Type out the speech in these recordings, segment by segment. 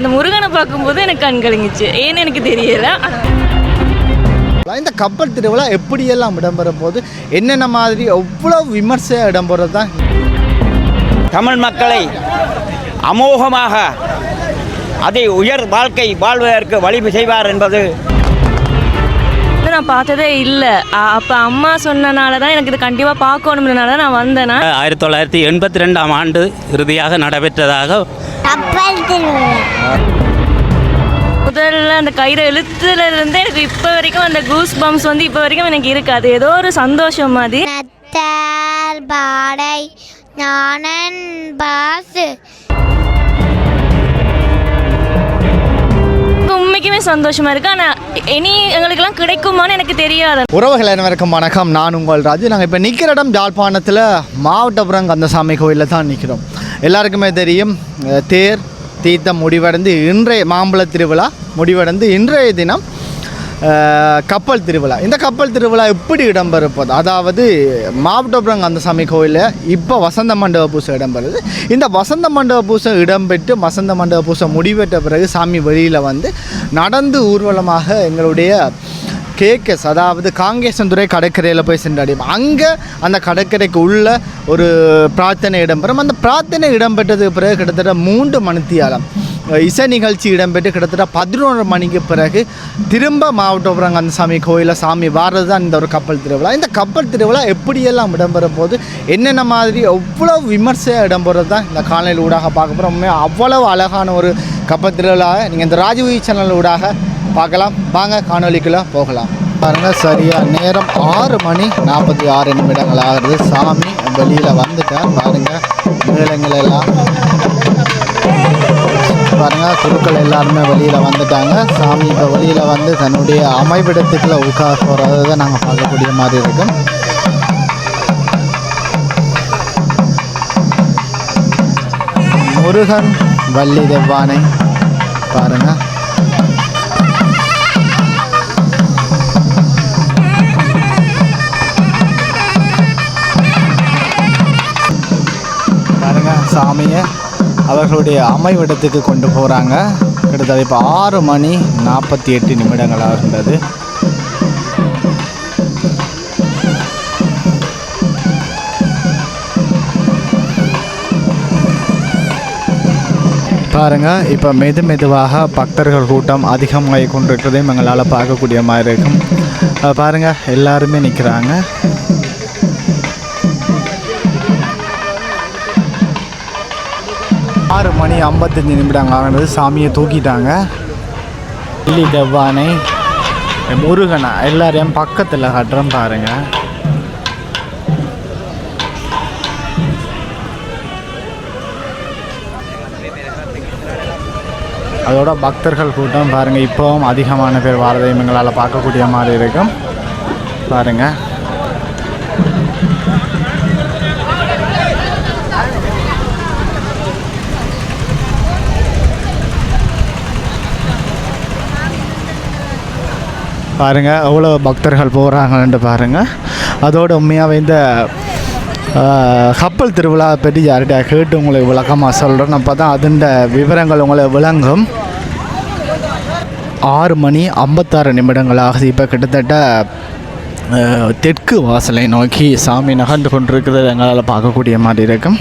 அந்த முருகனை பார்க்கும்போது எனக்கு கண் கலங்கிச்சு. ஏன்னு எனக்கு தெரியல. இந்த கப்பல் திருவிழா எப்படியெல்லாம் இடம்பெற போது என்னென்ன மாதிரி எவ்வளோ விமர்சையாக இடம்பெறது தான்? தமிழ் மக்களை அமோகமாக அதை உயர் வாழ்க்கை வாழ்வதற்கு வழி செய்வார் என்பது நான் பார்த்ததே இல்லை. அப்போ அம்மா சொன்னனால தான் எனக்கு இது கண்டிப்பாக பார்க்கணும்னால தான் நான் வந்தேன்னா ஆயிரத்தி தொள்ளாயிரத்தி எண்பத்தி ரெண்டாம் ஆண்டு இறுதியாக நடைபெற்றதாக கப்பல் முதல்ல அந்த கயிறு எழுத்துல இருந்து எனக்கு இப்போ வரைக்கும் அந்த கூஸ் பம்ப்ஸ் வந்து இப்போ வரைக்கும் எனக்கு இருக்காது ஏதோ ஒரு சந்தோஷம் மாதிரி பாடை ஞானன் பாசு. உண்மைக்குமே சந்தோஷமா இருக்கு. ஆனால் இனி எங்களுக்கெல்லாம் கிடைக்குமான்னு எனக்கு தெரியாது. உறவுகள் அனைவருக்கும் வணக்கம். நான் உங்கள் ராஜு. நாங்கள் இப்போ நிற்கிற இடம் யாழ்ப்பாணத்தில் மாவட்டபுரம் கந்தசாமி கோயிலில் தான் நிற்கிறோம் எல்லாருக்குமே தெரியும் தேர் தீர்த்தம் முடிவடைந்து இன்றைய மாம்பழ திருவிழா முடிவடைந்து இன்றைய தினம் கப்பல் திருவிழா. இந்த கப்பல் திருவிழா எப்படி இடம்பெறுப்பது? அதாவது மாவட்டபுரம் கந்தசாமி கோயிலில் இப்போ வசந்த மண்டப பூசை இடம்பெறுது. இந்த வசந்த மண்டப பூசை இடம்பெற்று வசந்த மண்டப பூசை முடிவெற்ற பிறகு சாமி வெளியில் வந்து நடந்து ஊர்வலமாக எங்களுடைய கேகஸ் அதாவது காங்கேசன்துறை கடற்கரையில் போய் சென்றடையும். அங்கே அந்த கடற்கரைக்கு உள்ள ஒரு பிரார்த்தனை இடம்பெறும். அந்த பிரார்த்தனை இடம்பெற்றதுக்கு பிறகு கிட்டத்தட்ட மூன்று மணித்தியாலம் இசை நிகழ்ச்சி இடம்பெற்று கிட்டத்தட்ட பதினொன்று மணிக்கு பிறகு திரும்ப மாவட்டபுரம் கந்தசாமி கோயிலில் சாமி வாரது தான் இந்த ஒரு கப்பல் திருவிழா. இந்த கப்பல் திருவிழா எப்படியெல்லாம் இடம்பெற போது என்னென்ன மாதிரி எவ்வளோ விமர்சையாக இடம்பெறது தான் இந்த காலையில் ஊடாக பார்க்க போகிறோம் அவ்வளவு அழகான ஒரு கப்பல் திருவிழாவை நீங்கள் இந்த ராஜீவ் சேனல் ஊடாக பார்க்கலாம். வாங்க காணொலிக்குள்ளே போகலாம். பாருங்க சரியா. நேரம் ஆறு மணி நாற்பத்தி ஆறு நிமிடங்கள் ஆகுது. சாமி வெளியில் வந்துட்டார். பாருங்க மேளங்கள் எல்லாம். பாருங்க குருக்கள் எல்லாருமே வெளியில் வந்துட்டாங்க. சாமி இப்போ வெளியில் வந்து தன்னுடைய அமைவிடத்துக்குள்ள உட்கார போகிறத தான் நாங்கள் பார்க்கக்கூடிய மாதிரி இருக்கும் முருகன் வள்ளி தெவ்வானை பாருங்க. சாமியை அவர்களுடைய அமைவிடத்துக்கு கொண்டு போகிறாங்க கிட்டத்தட்ட இப்போ ஆறு மணி நாற்பத்தி எட்டு நிமிடங்களாக இருந்தது பாருங்க இப்போ மெது மெதுவாக பக்தர்கள் கூட்டம் அதிகமாகி கொண்டிருக்கிறதையும் எங்களால் பார்க்கக்கூடிய மாதிரி இருக்கும். அஹ் பாருங்க எல்லாருமே நிற்கிறாங்க ஆறு மணி ஐம்பத்தஞ்சு நிமிடம் ஆனது சாமியை தூக்கிட்டாங்க. வெள்ளி தெவ்வானை முருகனா எல்லாரையும் பக்கத்தில் கட்டுறோம் பாருங்க. அதோட பக்தர்கள் கூட்டம் பாருங்கள் இப்போவும் அதிகமான பேர் வாரதையும் எங்களால் பார்க்கக்கூடிய மாதிரி இருக்கும். பாருங்கள் பாருங்கள் அவ்வளோ பக்தர்கள் போகிறாங்கன்ட்டு பாருங்கள் அதோட உண்மையாகவே இந்த கப்பல் திருவிழா பற்றி யார்கிட்ட கேட்டு உங்களுக்கு விளக்கமாக சொல்கிறேன் அப்போ தான் அதுண்ட விவரங்கள் உங்களை விளங்கும். ஆறு மணி ஐம்பத்தாறு நிமிடங்கள் ஆகுது இப்போ கிட்டத்தட்ட தெற்கு வாசலை நோக்கி சாமி நகர்ந்து கொண்டிருக்கிறது. எங்களால் பார்க்கக்கூடிய மாதிரி இருக்கும்.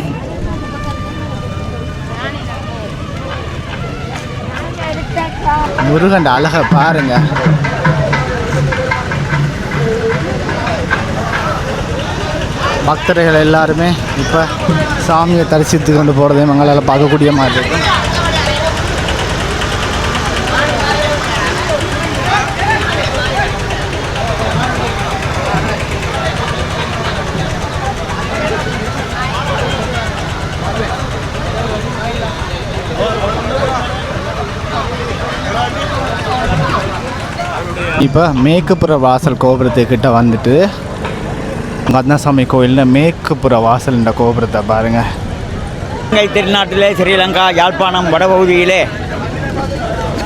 முருகன் அழகை பாருங்கள் பக்தர்கள் எல்லாருமே இப்போ சாமியை தரிசித்து கொண்டு போகிறதையும் எங்களால் பார்க்கக்கூடிய மாதிரி இருக்கும் இப்போ மேற்குப்புற வாசல் கோபுரத்துக்கிட்ட வந்துட்டு கந்தசாமி கோயிலில் மேற்குப்புற வாசல் இந்த கோபுரத்தை பாருங்கள் இலங்கை திருநாட்டிலே ஸ்ரீலங்கா யாழ்ப்பாணம் வடபகுதியிலே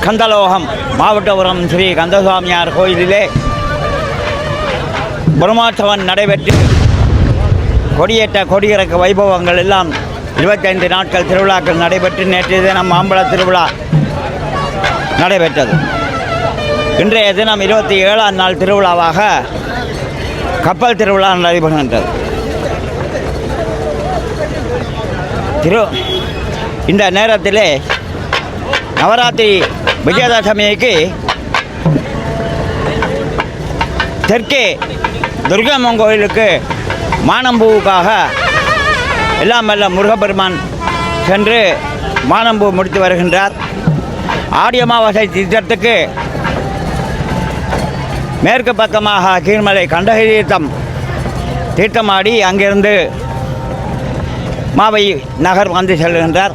கந்தலோகம் மாவட்டபுரம் ஸ்ரீ கந்தசாமியார் கோயிலிலே பிரம்மோற்சவம் நடைபெற்று கொடியேற்ற கொடியிறக்க வைபவங்கள் எல்லாம் இருபத்தைந்து நாட்கள் திருவிழாக்கள் நடைபெற்று நேற்றைய தினம் மாம்பழ திருவிழா நடைபெற்றது. இன்றைய தினம் இருபத்தி ஏழாம் நாள் திருவிழாவாக கப்பல் திருவிழா நடைபெறுகின்றது திரு இந்த நேரத்தில் நவராத்திரி விஜயதசமிக்கு தெற்கே துர்கம்மன் கோயிலுக்கு மானம்பூவுக்காக எல்லாம் வல்ல முருகப்பெருமான் சென்று மானம்பூ முடித்து வருகின்றார். ஆடி அமாவாசை மேற்கு பக்கமாக கீழ்மலை கண்டகி தீர்த்தம் தீர்த்தமாடி அங்கிருந்து மாவை நகர் வந்து செல்கின்றார்.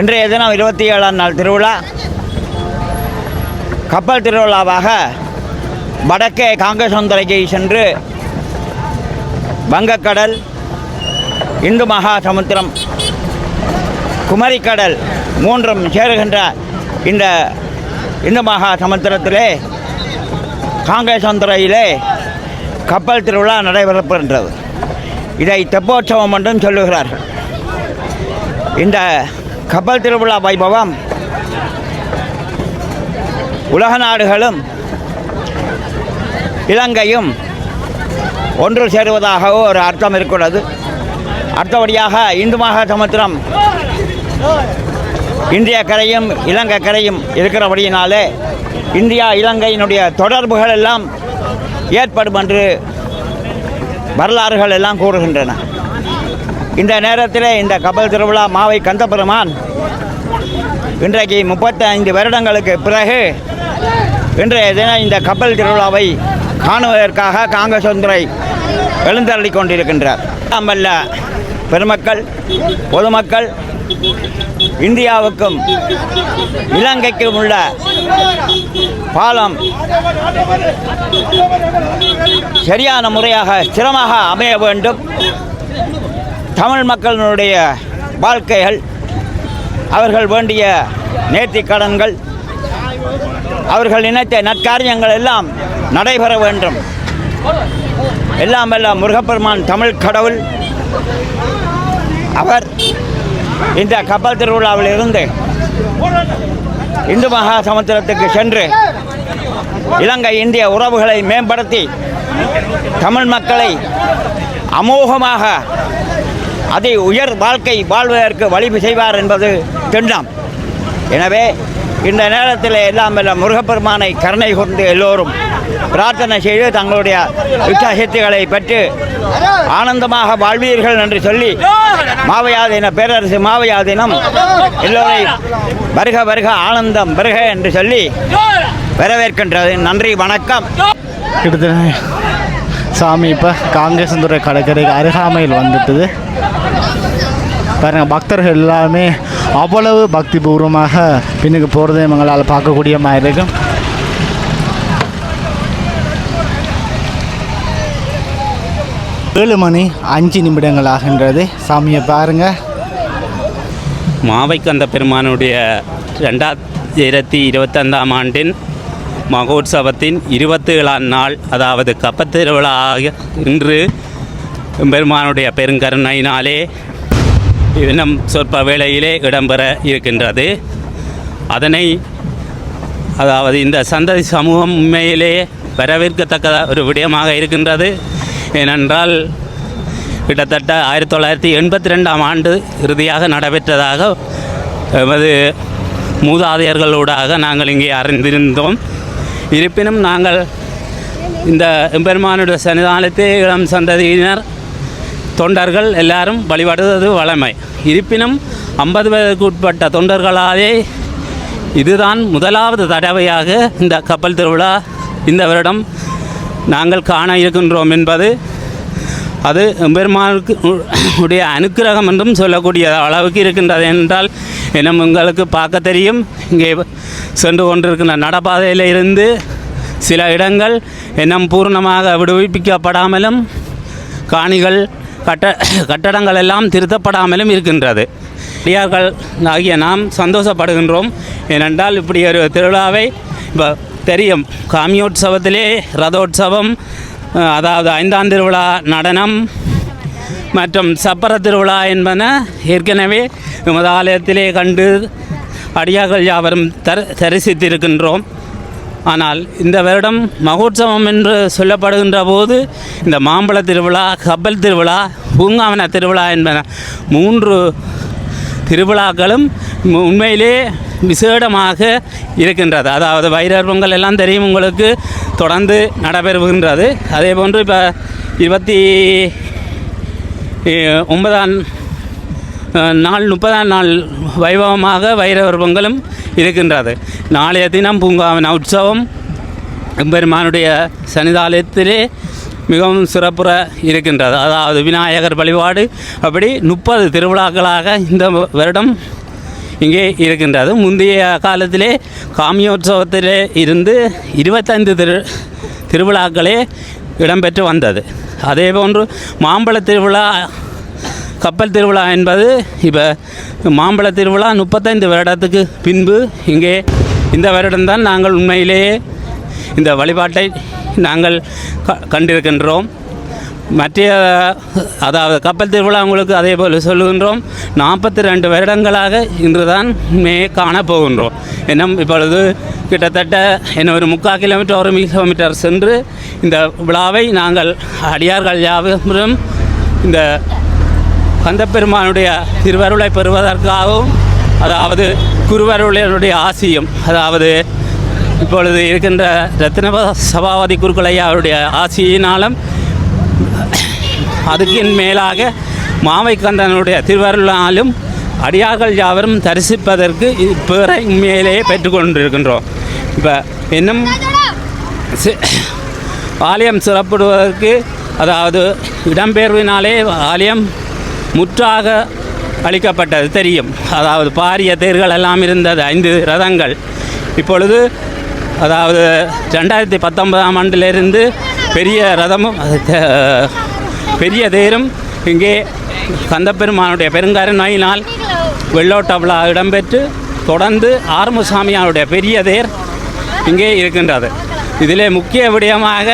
இன்றைய தினம் இருபத்தி ஏழாம் நாள் திருவிழா. கப்பல் திருவிழாவாக வடக்கே காங்கேசந்துறைக்கு சென்று வங்கக்கடல் இந்து மகா சமுத்திரம் குமரிக்கடல் மூன்றும் சேருகின்ற இந்த இந்து மகா சமுத்திரத்திலே காங்கேசந்துறையிலே கப்பல் திருவிழா நடைபெறப்படுகின்றது இதை தெப்போற்சவம் என்றும் சொல்லுகிறார்கள் இந்த கப்பல் திருவிழா வைபவம் உலக நாடுகளும் இலங்கையும் ஒன்று சேருவதாக ஒரு அர்த்தம் இருக்கிறது. அடுத்தபடியாக இந்து மகா சமுத்திரம் இந்திய கரையும் இலங்கை கரையும் இருக்கிறபடியினாலே இந்தியா இலங்கையினுடைய தொடர்புகள் எல்லாம் ஏற்படும் என்று வரலாறுகள் எல்லாம் கூறுகின்றன. இந்த நேரத்தில் இந்த கப்பல் திருவிழா மாவை கந்தபெருமான் இன்றைக்கு முப்பத்தைந்து வருடங்களுக்கு பிறகு இன்றைய தினம் இந்த கப்பல் திருவிழாவை காணுவதற்காக காங்கிரஸ் ஒன்றை எழுந்தள்ளி கொண்டிருக்கின்றார். வல்ல பெருமக்கள் பொதுமக்கள் இந்தியாவுக்கும் இலங்கைக்கும் உள்ள பாலம் சரியான முறையாக சிரமமாக அமைய வேண்டும். தமிழ் மக்களினுடைய வாழ்க்கைகள் அவர்கள் வேண்டிய நேர்த்திக் கடன்கள் அவர்கள் நினைத்த நற்காரியங்கள் எல்லாம் நடைபெற வேண்டும். எல்லாம் எல்லாம் முருகப்பெருமான் தமிழ் கடவுள். அவர் இந்த கப்பல் திருவிழாவில் இருந்து இந்து மகா சமுத்திரத்துக்கு சென்று இலங்கை இந்திய உறவுகளை மேம்படுத்தி தமிழ் மக்களை அமோகமாக அதை உயர் வாழ்க்கை வாழ்வதற்கு வழி செய்வார் என்பது திண்ணம் எனவே இந்த நேரத்தில் எல்லாம் எல்லாம் முருகப்பெருமானை கருணை கொண்டு எல்லோரும் பிரார்த்தனை செய்து தங்களுடைய இஷ்டசக்திகளை பெற்று ஆனந்தமாக வாழ்வீர்கள் என்று சொல்லி மாவையாதீன பேரரசு மாவையாதீனம் எல்லோரையும் வருக வருக ஆனந்தம் வருக என்று சொல்லி வரவேற்கின்றது. நன்றி வணக்கம். கிட்டத்தட்ட சாமி இப்போ காங்கேசந்துறை கடற்கரைக்கு அருகாமையில் வந்துட்டுது. பாருங்கள் பக்தர்கள் எல்லாமே அவ்வளவு பக்தி பூர்வமாக பின்னுக்கு போகிறது எங்களால் பார்க்கக்கூடிய மாதிரி இருக்கும். ஏழு மணி அஞ்சு நிமிடங்கள் ஆகின்றது. சாமியை பாருங்கள் மாவைக்கந்த பெருமானுடைய ரெண்டாயிரத்தி இருபத்தைந்தாம் ஆண்டின் மகோத்சவத்தின் இருபத்தி ஏழாம் நாள் அதாவது கப்பத்திருவிழா ஆகிய இன்று பெருமானுடைய பெருங்கருணையினாலே இன்னும் சொற்ப வேளையிலே இடம்பெற இருக்கின்றது. அதனை அதாவது இந்த சந்ததி சமூகம் உண்மையிலே வரவேற்கத்தக்க ஒரு விடயமாக இருக்கின்றது. ஏனென்றால் கிட்டத்தட்ட ஆயிரத்தி தொள்ளாயிரத்தி எண்பத்தி ரெண்டாம் ஆண்டு இறுதியாக நடைபெற்றதாக எமது மூதாதையர்களூடாக நாங்கள் இங்கே அறிந்திருந்தோம். இருப்பினும் நாங்கள் இந்த எம்பெருமானுடைய சன்னிதானத்தை இளம் சந்ததியினர் தொண்டர்கள் எல்லாரும் வழிபடுவது வழமை. இருப்பினும் ஐம்பது வயதுக்கு உட்பட்ட தொண்டர்களாலே இதுதான் முதலாவது தடவையாக இந்த கப்பல் திருவிழா இந்த வருடம் நாங்கள் காண இருக்கின்றோம் என்பது அது எம்பெருமானுக்கு உடைய அனுக்கிரகம் என்றும் சொல்லக்கூடிய அளவுக்கு இருக்கின்றது என்றால் இன்னும் உங்களுக்கு பார்க்க தெரியும். இங்கே சென்று கொண்டிருக்கின்ற நடப்பாதையில் இருந்து சில இடங்கள் இன்னும் பூர்ணமாக விடுவிப்பிக்கப்படாமலும் காணிகள் கட்ட கட்டடங்கள் எல்லாம் திருத்தப்படாமலும் இருக்கின்றது. அடியார்கள் ஆகிய நாம் சந்தோஷப்படுகின்றோம். ஏனென்றால் இப்படி ஒரு திருவிழாவை இப்போ தெரியும். காமியோற்சவத்திலே ரதோற்சவம் அதாவது ஐந்தாம் திருவிழா நடனம் மற்றும் சப்பர திருவிழா என்பன ஏற்கனவே எமது ஆலயத்திலே கண்டு அடியார்கள் யாவரும் தர தரிசித்திருக்கின்றோம். ஆனால் இந்த வருடம் மகோற்சவம் என்று சொல்லப்படுகின்ற போது இந்த மாம்பழ திருவிழா கப்பல் திருவிழா பூங்காவன திருவிழா என்பன மூன்று திருவிழாக்களும் உண்மையிலே விசேடமாக இருக்கின்றது. அதாவது வைரர் பொங்கல் எல்லாம் தெரியும் உங்களுக்கு. தொடர்ந்து நடைபெறுகின்றது. அதே போன்று இப்போ இருபத்தி ஒன்பதாம் நாள் முப்பதாம் நாள் வைபவமாக வைரவர் பொங்கலும் இருக்கின்றது. நாளைய தினம் பூங்காவின் உற்சவம் எம்பெருமானுடைய சன்னிதாலயத்திலே மிகவும் சிறப்புற இருக்கின்றது. அதாவது விநாயகர் வழிபாடு அப்படி முப்பது திருவிழாக்களாக இந்த வருடம் இங்கே இருக்கின்றது. முந்தைய காலத்திலே காமியோற்சவத்திலே இருந்து இருபத்தைந்து திரு திருவிழாக்களே இடம்பெற்று வந்தது. அதே போன்று மாம்பழ திருவிழா கப்பல் திருவிழா என்பது இப்போ மாம்பழ திருவிழா முப்பத்தைந்து வருடத்துக்கு பின்பு இங்கே இந்த வருடம்தான் நாங்கள் உண்மையிலேயே இந்த வழிபாட்டை நாங்கள் க கண்டிருக்கின்றோம். மற்ற அதாவது கப்பல் திருவிழா உங்களுக்கு அதே போல் சொல்லுகின்றோம். நாற்பத்தி ரெண்டு வருடங்களாக இன்று தான் மே காணப்போகின்றோம் இன்னும் இப்பொழுது கிட்டத்தட்ட என்ன ஒரு முக்கால் கிலோமீட்டர் ஒரு கிலோமீட்டர் சென்று இந்த விழாவை நாங்கள் அடியார்கள் யாவரும் இந்த கந்தப்பெருமானுடைய திருவருளை பெறுவதற்காகவும் அதாவது குருவருளையுடைய ஆசியும் அதாவது இப்பொழுது இருக்கின்ற ரத்தின சபாவதி குருக்களையா அவருடைய ஆசியினாலும் அதுக்கின் மேலாக மாவை திருவருளாலும் அடியார்கள் யாவரும் தரிசிப்பதற்கு இப்பேரை உண்மையிலேயே பெற்றுக்கொண்டிருக்கின்றோம் இப்போ இன்னும் ஆலயம் சிறப்பிடுவதற்கு அதாவது இடம்பெயர்வினாலே ஆலயம் முற்றாக அளிக்கப்பட்டது தெரியும். அதாவது பாரிய தேர்கள் எல்லாம் இருந்தது ஐந்து ரதங்கள். இப்பொழுது அதாவது ரெண்டாயிரத்தி பத்தொன்பதாம் ஆண்டிலிருந்து பெரிய ரதமும் பெரிய தேரும் இங்கே கந்தப்பெருமானுடைய பெருங்கருணையினால் வெள்ளோட்ட விழா இடம்பெற்று தொடர்ந்து ஆறுமுசாமியாருடைய பெரிய தேர் இங்கே இருக்கின்றது. இதிலே முக்கிய விடயமாக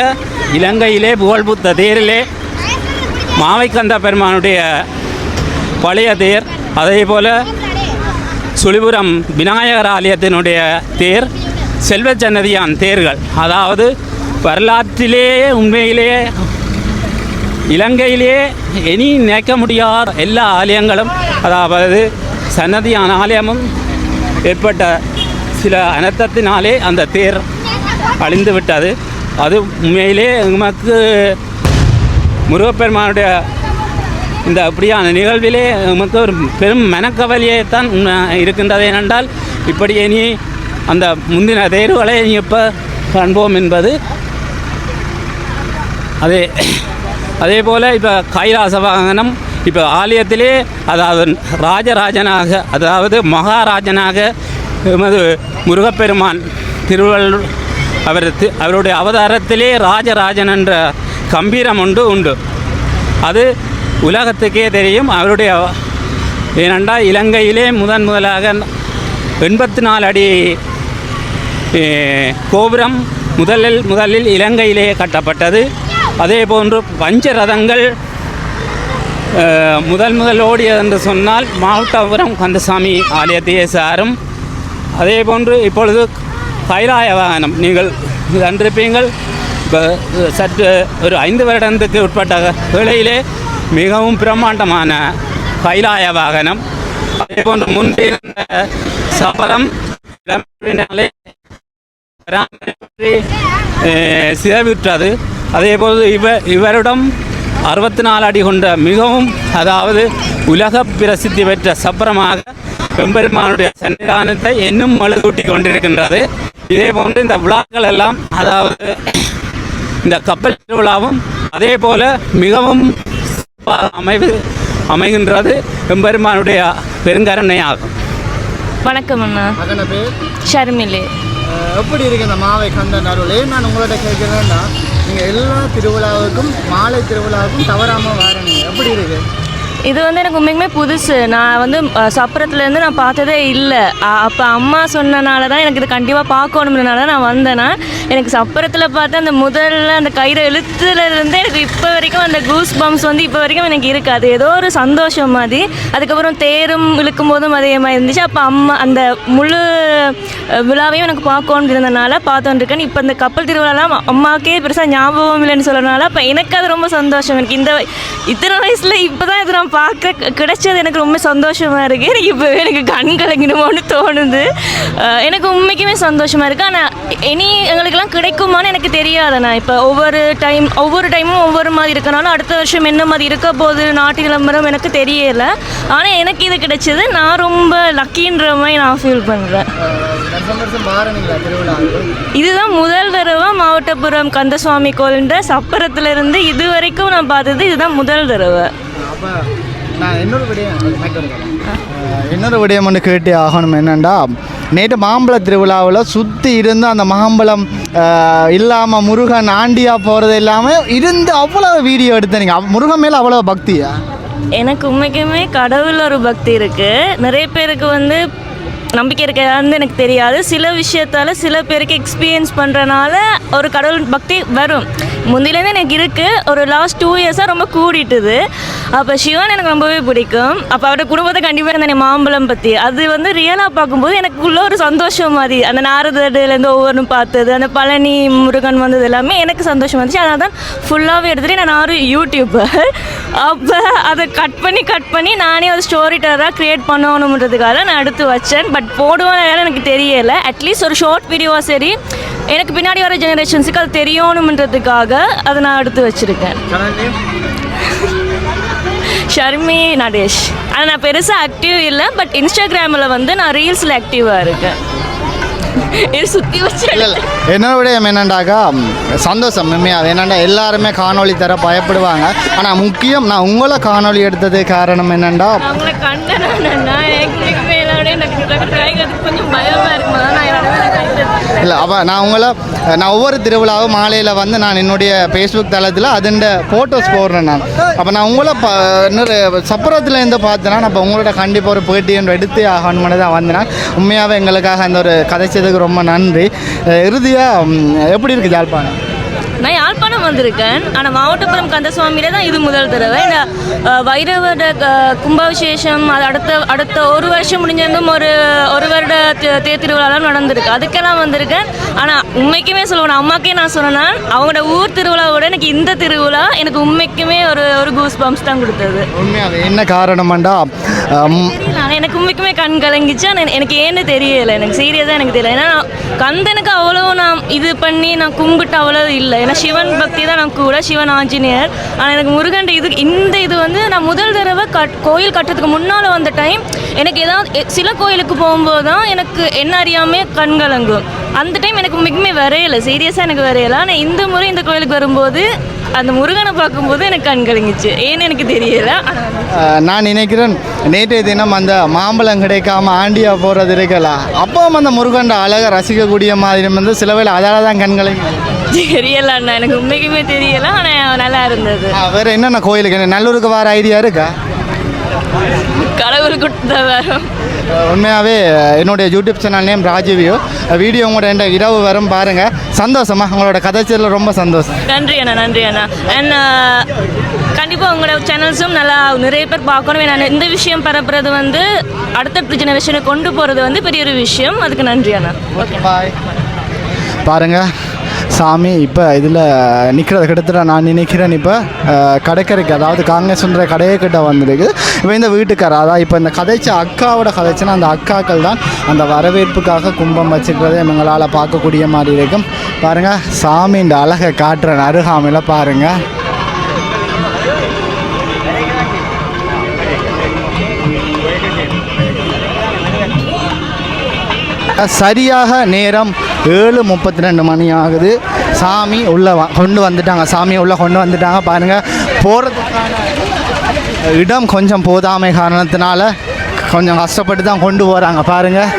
இலங்கையிலே புகழ்புத்த தேரிலே மாவைக்கந்த பெருமானுடைய பழைய தேர் அதே போல் சுழிபுரம் விநாயகர் ஆலயத்தினுடைய தேர் செல்வச்சன்னதியான் தேர்கள். அதாவது வரலாற்றிலேயே உண்மையிலேயே இலங்கையிலே இனி நினைக்க முடியாத எல்லா ஆலயங்களும் அதாவது சன்னதியான ஆலயமும் ஏற்பட்ட சில அனர்த்தத்தினாலே அந்த தேர் அழிந்து விட்டது. அது உண்மையிலே நமக்கு முருகப்பெருமானுடைய இந்த அப்படியான நிகழ்விலே நமக்கு ஒரு பெரும் மனக்கவலையை தான் இருக்கின்றது ஏனென்றால் இப்படி இனி அந்த முந்தின தேர்வுகளை இனி எப்போ காண்போம் என்பது அதே அதே போல் இப்போ கைலாச வாகனம் இப்போ ஆலயத்திலே அதாவது ராஜராஜனாக அதாவது மகாராஜனாக எமது முருகப்பெருமான் திருவள்ளுவர் அவர் அவருடைய அவதாரத்திலே ராஜராஜன் என்ற கம்பீரம் உண்டு உண்டு. அது உலகத்துக்கே தெரியும். அவருடைய ஏனென்றால் இலங்கையிலே முதன் முதலாக எண்பத்தி நாலு அடி கோபுரம் முதலில் முதலில் இலங்கையிலே கட்டப்பட்டது. அதே போன்று பஞ்ச ரதங்கள் முதல் முதல் ஓடியது என்று சொன்னால் மாவட்டபுரம் கந்தசாமி ஆலயத்தையே சாரும். அதே போன்று இப்பொழுது கைலாய வாகனம் நீங்கள் கண்டிருப்பீங்கள் இப்போ சற்று ஒரு ஐந்து வருடத்துக்கு உட்பட்ட வேளையிலே மிகவும் பிரம்மாண்டமான கைலாய வாகனம். அதே போன்று முன்பே இருந்த சபலம் இடம்பினாலே சிதவிட்டது அதேபோல் இவ இவரிடம் அறுபத்தி நாலு அடி கொண்ட மிகவும் அதாவது உலக பிரசித்தி பெற்ற சப்பரமாக பெம்பெருமானுடைய சன்னிதானத்தை இன்னும் மழுதூட்டி கொண்டிருக்கின்றது. இதே போன்று இந்த விழாக்கள் எல்லாம் அதாவது இந்த கப்பல் திருவிழாவும் அதே போல மிகவும் சிறப்பாக அமைவு அமைகின்றது பெம்பெருமானுடைய பெருங்கருணையாகும். வணக்கம் அண்ணா. ஷர்மிலி அஹ், எப்படி இருக்கு இந்த மாவை அருள் ஏன் நான் உங்கள்கிட்ட கேட்குறேன்னா நீங்கள் எல்லா திருவிழாவுக்கும் மாலை திருவிழாவுக்கும் தவறாமல் வரீங்க எப்படி இருக்கு? இது வந்து எனக்கு உண்மைக்குமே புதுசு. நான் வந்து சப்பரத்துலேருந்து நான் பார்த்ததே இல்லை. அப்போ அம்மா சொன்னனால தான் எனக்கு இது கண்டிப்பாக பார்க்கணும்னால நான் வந்தேன்னா எனக்கு சப்பரத்தில் பார்த்து அந்த முதல்ல அந்த கயிறு இழுத்துலேருந்து எனக்கு இப்போ வரைக்கும் அந்த கூஸ் பம்ப்ஸ் வந்து இப்போ வரைக்கும் எனக்கு இருக்காது ஏதோ ஒரு சந்தோஷம் மாதிரி. அதுக்கப்புறம் தேரும் இழுக்கும் போதும் அதே மாதிரி இருந்துச்சு. அப்போ அம்மா அந்த முழு விழாவையும் எனக்கு பார்க்கணும் இருந்தனால பார்த்துட்டு இருக்கேன் இப்போ இந்த கப்பல் திருவிழாலாம் அம்மாவுக்கே பெருசாக ஞாபகம் இல்லைன்னு சொல்லனால அப்போ எனக்கு அது ரொம்ப சந்தோஷம். எனக்கு இந்த இத்தனை வயசில் இப்போ தான் இது நான் பார்க்க கிடைச்சது எனக்கு ரொம்ப சந்தோஷமாக இருக்குது எனக்கு இப்போ எனக்கு கண் கலங்கிடுமோன்னு தோணுது. எனக்கு உண்மைக்குமே சந்தோஷமாக இருக்குது ஆனால் இனி எங்களுக்கெல்லாம் கிடைக்குமான்னு எனக்கு தெரியாதுண்ணா இப்போ ஒவ்வொரு டைம் ஒவ்வொரு டைமும் ஒவ்வொரு மாதிரி இருக்கனாலும் அடுத்த வருஷம் என்ன மாதிரி இருக்க போகுது நாட்டு விளம்பரம் எனக்கு தெரியல. ஆனால் எனக்கு இது கிடைச்சது. நான் ரொம்ப லக்கின்ற மாதிரி நான் ஃபீல் பண்ணுறேன் இதுதான் முதல் தடவை மாவட்டபுரம் கந்தசுவாமி கோயில்ன்ற சப்பரத்துல இருந்து இது வரைக்கும் நான் பார்த்தது இதுதான் முதல் தடவை. இன்னொரு விடயம் ஒன்று கேட்டே ஆகணும் என்னென்னா நேற்று மாம்பழ திருவிழாவில் சுற்றி இருந்து அந்த மாம்பழம் இல்லாமல் முருகன் ஆண்டியா போகிறது இல்லாமல் இருந்து அவ்வளோ வீடியோ எடுத்தீங்க அவ்- முருகன் மேலே அவ்வளோ பக்தியா? எனக்கு உண்மைக்குமே கடவுள் ஒரு பக்தி இருக்கு. நிறைய பேருக்கு வந்து நம்பிக்கை இருக்கான்னு எனக்கு தெரியாது. சில விஷயத்தால சில பேருக்கு எக்ஸ்பீரியன்ஸ் பண்ணுறனால ஒரு கடவுள் பக்தி வரும். முந்திலேருந்து எனக்கு இருக்குது ஒரு லாஸ்ட் டூ இயர்ஸாக ரொம்ப கூடிட்டுது. அப்போ சிவன் எனக்கு ரொம்பவே பிடிக்கும். அப்போ அவரோட குடும்பத்தை கண்டிப்பாக இருந்தேன் மாம்பழம் பற்றி அது வந்து ரியலாக பார்க்கும்போது எனக்கு உள்ள ஒரு சந்தோஷம் மாதிரி. அந்த நாரதலேருந்து ஒவ்வொன்றும் பார்த்தது அந்த பழனி முருகன் வந்தது எல்லாமே எனக்கு சந்தோஷம் வந்துச்சு அதனால தான் ஃபுல்லாகவே எடுத்துகிட்டு நான் ஒரு யூடியூபர் அப்போ அதை கட் பண்ணி கட் பண்ணி நானே ஒரு ஸ்டோரி டெரராக க்ரியேட் பண்ணணுன்றதுக்காக நான் எடுத்து வச்சேன். பட் போடுவேன் எனக்கு தெரியலை. அட்லீஸ்ட் ஒரு ஷார்ட் வீடியோவாக சரி எனக்கு பின்னாடி வர ஜெனரேஷன்ஸுக்கு அது தெரியணுன்றதுக்காக அதை நான் எடுத்து வச்சுருக்கேன். ஷர்மி நடேஷ். ஆனால் நான் பெருசாக ஆக்டிவ் இல்லை பட் இன்ஸ்டாகிராமில் வந்து நான் ரீல்ஸில் ஆக்டிவாக இருக்கேன். என்னோட விடயம் என்னண்டாக்கா சந்தோஷம் உண்மையாக என்னண்டா எல்லாருமே காணொளி தர பயப்படுவாங்க. ஆனால் முக்கியம் நான் உங்களை காணொளி எடுத்தது காரணம் என்னண்டா? கொஞ்சம் பயமாக இருக்குமா? இல்லை அப்போ நான் உங்களை நான் ஒவ்வொரு திருவிழாவும் மாலையில் வந்து நான் என்னுடைய ஃபேஸ்புக் தளத்தில் அதுண்ட ஃபோட்டோஸ் போடுறேன் நான். அப்போ நான் உங்களை ப இன்னொரு சப்பரத்தில் இருந்து பார்த்தேன்னா நான் உங்களோட கண்டிப்பாக ஒரு பேட்டியன் எடுத்து ஆகணும்னு தான் வந்தேன் உண்மையாகவே எங்களுக்காக அந்த ஒரு கதைச்சதுக்கு ரொம்ப நன்றி. இறுதியாக எப்படி இருக்குது யாழ்ப்பாணம்? நான் யாழ்ப்பாணம் வந்திருக்கேன். ஆனால் மாவட்டபுரம் கந்தசுவாமியில தான் இது முதல் தடவை. இந்த வைரவட கும்பாவிசேஷம் அது அடுத்த அடுத்த ஒரு வருஷம் முடிஞ்சிருந்தும் ஒரு ஒரு வருட தே- திருவிழாலாம் நடந்திருக்கு. அதுக்கெல்லாம் வந்திருக்கேன். ஆனால் உண்மைக்குமே சொல்லுவேன் அம்மாக்கே நான் சொன்னேன் அவங்களோட ஊர் திருவிழாவோட எனக்கு இந்த திருவிழா எனக்கு உண்மைக்குமே ஒரு ஒரு கூஸ் பம்ப்ஸ் தான் கொடுத்தது. உண்மையாக என்ன காரணம்டா ஆனால் எனக்கு உண்மைக்குமே கண் கலங்கிச்சு. ஆனால் எனக்கு ஏன்னு தெரியலை. எனக்கு சீரியஸாக எனக்கு தெரியல. ஏன்னா கந்தனுக்கு அவ்வளோ நான் இது பண்ணி நான் கும்பிட்டு அவ்வளோ இல்லை. ஏன்னா சிவன் பக்தி தான் நான் கூட சிவன் ஆஞ்சநேயர். ஆனால் எனக்கு முருகன் இது இந்த இது வந்து நான் முதல் தடவை கட் கோயில் கட்டுறதுக்கு முன்னால் வந்த டைம் எனக்கு ஏதாவது சில கோயிலுக்கு போகும்போது தான் எனக்கு என்ன அறியாமே கண் கலங்கும். அந்த டைம் எனக்கு உண்மைக்குமே வரையலை. சீரியஸாக எனக்கு வரையலை. ஆனால் இந்த முறை இந்த கோயிலுக்கு வரும்போது அந்த முருகனை பார்க்கும்போது எனக்கு கண் கலங்கிச்சு. ஏன்னு எனக்கு தெரியல. நான் நினைக்கிறேன் நேற்றைய தினம் அந்த மாம்பழம் கிடைக்காம ஆண்டியா போகிறது இருக்கலாம் அப்பவும் அந்த முருகண்ட அழகை ரசிக்கக்கூடிய மாதிரி வந்து சில வேளை அதால தான் கண்களை தெரியல அண்ணா எனக்கு உண்மைக்குமே தெரியல ஆனால் நல்லா இருந்தது. வேறு என்னென்ன கோயிலுக்கு? நல்லூருக்கு வர ஐடியா இருக்கா? கடவுள் கொடுத்த வரும் உண்மையாகவே என்னுடைய யூடியூப் சேனல் நேம் ராஜீவியோ. வீடியோ உங்களோட என்ற இரவு வரும் பாருங்கள் சந்தோஷமா உங்களோட கதைச்சதில் ரொம்ப சந்தோஷம். நன்றி அண்ணா நன்றி அண்ணா. அண்ட் கண்டிப்பாக உங்களோட சேனல்ஸும் நல்லா நிறைய பேர் பார்க்கணும். ஏன்னா இந்த விஷயம் பரப்புறது வந்து அடுத்தடுத்த ஜெனரேஷனை கொண்டு போகிறது வந்து பெரிய ஒரு விஷயம். அதுக்கு நன்றி அண்ணா. ஓகே பாய் பாருங்க. சாமி இப்போ இதில் நிற்கிறத கிட்டத்தட்ட நான் நினைக்கிறேன் இப்போ கடைக்கரைக்கு அதாவது காங்கிரஸ்ன்ற கடையை கிட்ட வந்திருக்கு இப்போ இந்த வீட்டுக்கார அதாவது இப்போ இந்த கதைச்ச அக்காவோட கதைச்சுன்னா அந்த அக்காக்கள் தான் அந்த வரவேற்புக்காக கும்பம் வச்சுக்கிறதே எங்களால் பார்க்கக்கூடிய மாதிரி இருக்கும். பாருங்கள் சாமின்ற அழகை காட்டுற அருகாமையில் பாருங்கள் சரியாக நேரம் ஏழு முப்பத்தி ரெண்டு மணி ஆகுது. சாமி உள்ளே வ கொண்டு வந்துட்டாங்க. சாமி உள்ளே கொண்டு வந்துட்டாங்க. பாருங்கள் போகிறதுக்கான இடம் கொஞ்சம் போதாமை காரணத்தினால கொஞ்சம் கஷ்டப்பட்டு தான் கொண்டு போகிறாங்க பாருங்கள்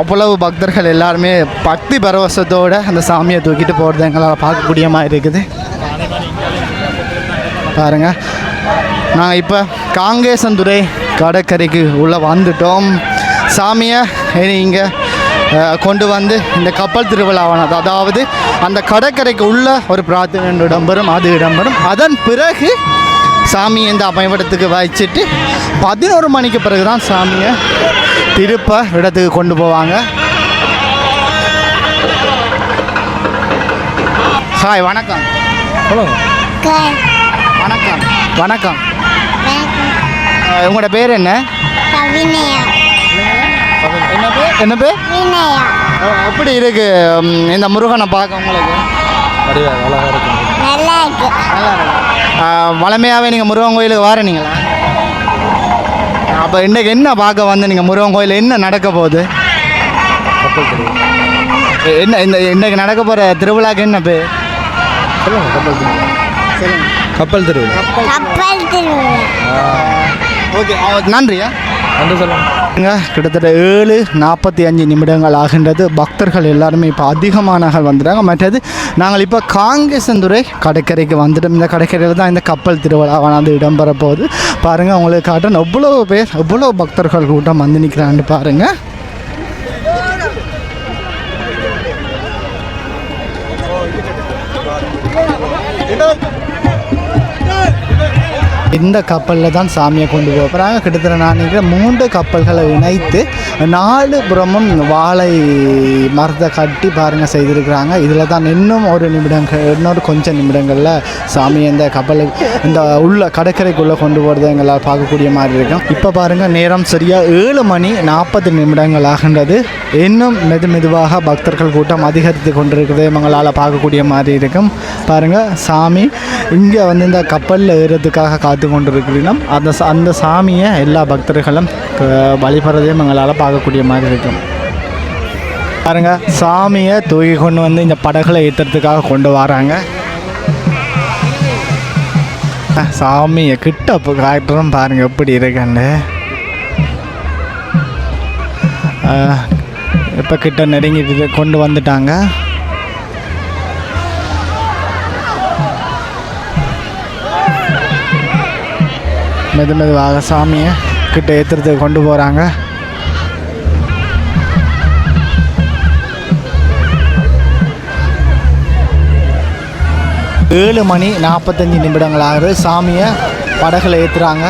அவ்வளவு பக்தர்கள் எல்லாருமே பக்தி பரவசத்தோடு அந்த சாமியை தூக்கிட்டு போகிறது எங்களால் பார்க்கக்கூடிய மாதிரி இருக்குது. பாருங்கள் நாங்கள் இப்போ காங்கேசந்துறை கடற்கரைக்கு உள்ளே வந்துட்டோம். சாமியை இங்கே கொண்டு வந்து இந்த கப்பல் திருவிழாவானது அதாவது அந்த கடற்கரைக்கு உள்ள ஒரு பிரார்த்தனை இடம்பெறும் அது இடம்பெறும் அதன் பிறகு சாமி இந்த அமைவிடத்துக்கு வச்சுட்டு பதினோரு மணிக்கு பிறகு தான் சாமியை திருப்ப இடத்துக்கு கொண்டு போவாங்க. ஹாய் வணக்கம். வணக்கம். வணக்கம். உங்களோட பேர் என்ன? கவினயா என்ன பேர்? எப்படி இருக்கு? இந்த முருகனை பார்க்க உங்களுக்கு? நல்லா இருக்கு. நல்லா இருக்கு. வளமையாகவே நீங்கள் முருகன் கோயிலுக்கு வாரீங்களா? அப்போ இன்றைக்கு என்ன பார்க்க வந்து நீங்கள் முருகன் கோயில் என்ன நடக்க போகுது? என்ன இந்த இன்றைக்கு நடக்க போகிற திருவிழாக்கு என்ன பேர்? கப்பல் திருவிழா. கப்பல் திருவிழா. ஓகே நன்றியா? நன்றி கிட்டத்தட்ட ஏழு நாற்பத்தி அஞ்சு நிமிடங்கள் ஆகின்றது. பக்தர்கள் எல்லாருமே இப்போ அதிகமானவர்கள் வந்துட்டாங்க மற்றது நாங்கள் இப்போ காங்கேசந்துறை கடற்கரைக்கு வந்துட்டோம். இந்த கடற்கரையில் தான் இந்த கப்பல் திருவிழாவானது இடம்பெற போகுது பாருங்கள் உங்களுக்கு காட்டணும் எவ்வளோ பேர் எவ்வளோ பக்தர்கள் கூட்டம் வந்து நிற்கிறான்னு பாருங்கள் இந்த கப்பலில் தான் சாமியை கொண்டு போகிறாங்க கிட்டத்தட்ட நான் நினைக்கிறேன் மூன்று கப்பல்களை இணைத்து நாலு புறமும் வாழை மரத்தை கட்டி பாருங்கள் செய்திருக்கிறாங்க. இதில் தான் இன்னும் ஒரு நிமிடங்கள் இன்னொரு கொஞ்சம் நிமிடங்களில் சாமி இந்த கப்பலுக்கு இந்த உள்ள கடற்கரைக்குள்ளே கொண்டு போகிறது எங்களால் பார்க்கக்கூடிய மாதிரி இருக்கும். இப்போ பாருங்கள் நேரம் சரியாக ஏழு மணி நாற்பது நிமிடங்கள் ஆகின்றது. இன்னும் மெது மெதுவாக பக்தர்கள் கூட்டம் அதிகரித்து கொண்டிருக்கிறது எங்களால் பார்க்கக்கூடிய மாதிரி இருக்கும். பாருங்கள் சாமி இங்கே வந்து இந்த கப்பலில் ஏறுறதுக்காக காத்து கொண்டிருக்கிறோம் அந்த சா- அந்த சாமியை எல்லா பக்தர்களும் வழிபடுறதையும் எங்களால் பார்க்கக்கூடிய மாதிரி இருக்கும். பாருங்க சாமியை தூக்கி கொண்டு வந்து இந்த படகுல ஏற்றுறதுக்காக கொண்டு வராங்க. சாமியை கிட்ட அப்போ காட்டுறோம் பாருங்க எப்படி இருக்குன்னு. இப்போ கிட்ட நெருங்கிட்டு கொண்டு வந்துட்டாங்க. மெது மெதுவாக சாமியை கிட்ட ஏற்றுறதுக்கு கொண்டு போகிறாங்க ஏழு மணி நாற்பத்தஞ்சு நிமிடங்கள் ஆகுது சாமியை படகுல ஏற்றுறாங்க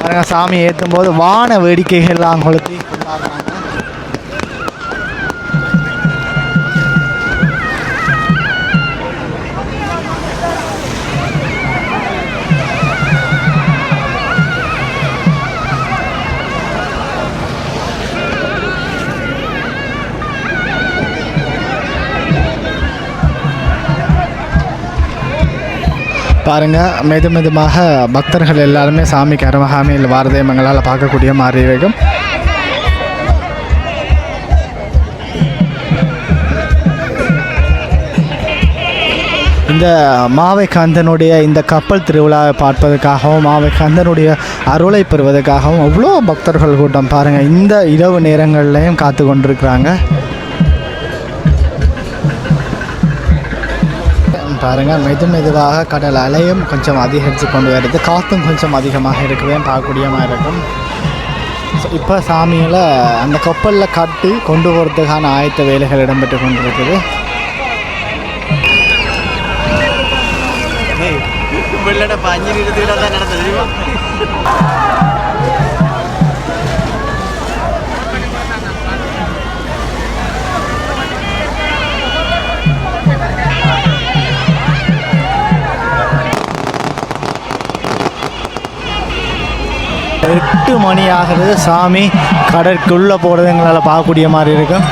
பாருங்க சாமி ஏற்றும் போது வான வேடிக்கைகள்லாம் கொளுத்தி. பாருங்கள் மெது மெதுமாக பக்தர்கள் எல்லாருமே சாமிக்கு அருமகாமையில் வாரதை மங்களால் பார்க்கக்கூடிய மாதிரி இருக்கும். இந்த மாவை கந்தனுடைய இந்த கப்பல் திருவிழாவை பார்ப்பதற்காகவும் மாவை கந்தனுடைய அருளை பெறுவதற்காகவும் அவ்வளோ பக்தர்கள் கூட்டம் பாருங்கள் இந்த இரவு நேரங்கள்லையும் காத்து கொண்டிருக்கிறாங்க பாருங்கள். மெது மெதுவாக கடல் அலையும் கொஞ்சம் அதிகரித்து கொண்டு வருது. காற்றும் கொஞ்சம் அதிகமாக இருக்கவே பார்க்கக்கூடியமாக இருக்கும். ஸோ இப்போ சாமியில் அந்த கப்பலில் கட்டி கொண்டு போகிறதுக்கான ஆயத்த வேலைகள் இடம்பெற்று கொண்டிருக்குது. எட்டு மணி ஆகுது. சாமி கடற்குள்ளே போகிறது எங்களால் பார்க்கக்கூடிய மாதிரி இருக்கும்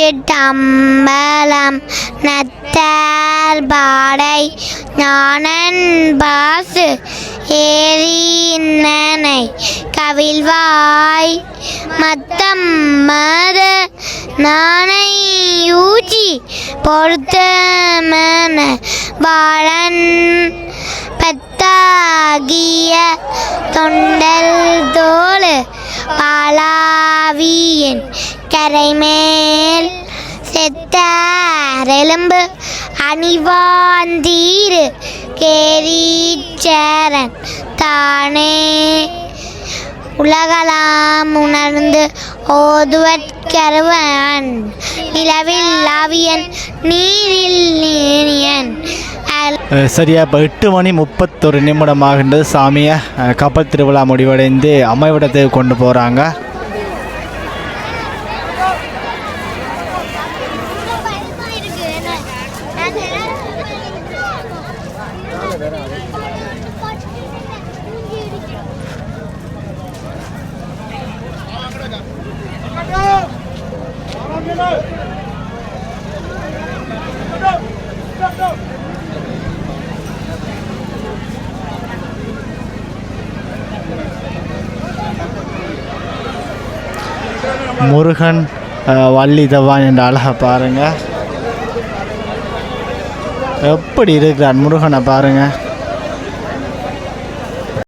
திருச்சிட்டம்பலம் நத்தார் பாடை ஞானன் பாசு ஏறினனை கவிழ்வாய் மத்தம் மத நானை ஊச்சி பொருத்தமன வாழன் பத்தாகிய தொண்டல் தோல் பாலாவியின் கரைமேல் செத்தாரெலும்பு அணிவாந்தீர் கேரீச்சரன் தானே. உலகலாம் உணர்ந்து ஓதுவற்கருவன் நிலவில் லாவியன் நீரில் நீனியன் சரியாக சரியா இப்போ எட்டு மணி முப்பத்தொரு நிமிடம் ஆகின்றது சாமியை கப்பல் திருவிழா முடிவடைந்து அமைவிடத்துக்கு கொண்டு போகிறாங்க முருகன் வள்ளி தவான் என்ற அழகை பாருங்கள் எப்படி இருக்கிறான் முருகனை பாருங்கள்